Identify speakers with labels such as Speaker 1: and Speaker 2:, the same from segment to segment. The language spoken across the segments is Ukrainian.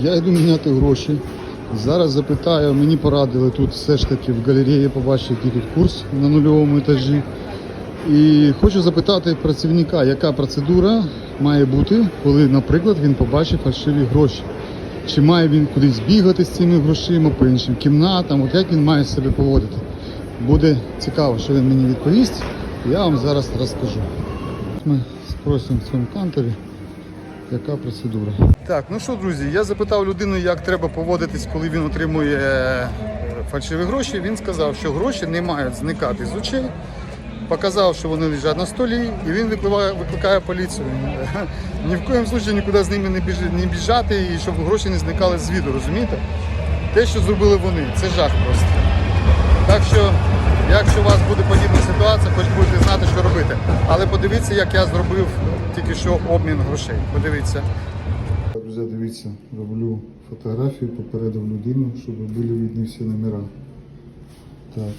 Speaker 1: Я йду міняти гроші. Зараз запитаю, мені порадили тут все ж таки в галереї побачити, який тут курс на нульовому етажі. І хочу запитати працівника, яка процедура має бути, коли, наприклад, він побачив фальшиві гроші. Чи має він кудись бігати з цими грошима по іншим кімнатам, от як він має себе поводити. Буде цікаво, що він мені відповість. Я вам зараз розкажу. Ми спросимо в цьому кантові, яка процедура. Так, ну що, друзі, я запитав людину, як треба поводитись, коли він отримує е, фальшиві гроші. Він сказав, що гроші не мають зникати з очей. Показав, що вони лежать на столі, і він викликає, викликає поліцію. Ні в коєму случаї нікуди з ними не, біж, не біжати, і щоб гроші не зникали з віду, розумієте? Те, що зробили вони, це жах просто. Так що, якщо у вас буде подібна ситуація, хоч будете знати, що робити. Але подивіться, як я зробив тільки що обмін грошей. Подивіться. Друзі, дивіться, роблю фотографію, попередив людину, щоб були видні всі номера. Так.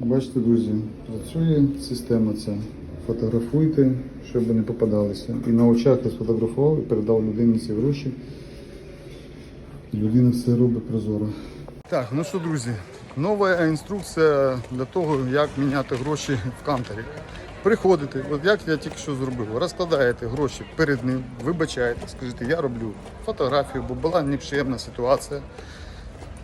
Speaker 1: Бачите, друзі, працює система ця. Фотографуйте, щоб не попадалися. І на очах я сфотографував і передав людині ці гроші. Людина все робить прозоро. Так, ну що, друзі, нова інструкція для того, як міняти гроші в кантері. Приходите, от як я тільки що зробив, розкладаєте гроші перед ним, вибачаєте, скажете, я роблю фотографію, бо була неприємна ситуація.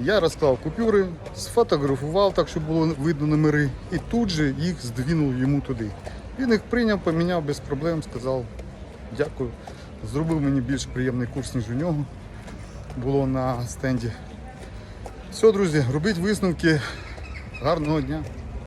Speaker 1: Я розклав купюри, сфотографував так, щоб було видно номери, і тут же їх здвинув йому туди. Він їх прийняв, поміняв без проблем, сказав дякую. Зробив мені більш приємний курс, ніж у нього було на стенді. Все, друзі, робіть висновки. Гарного дня.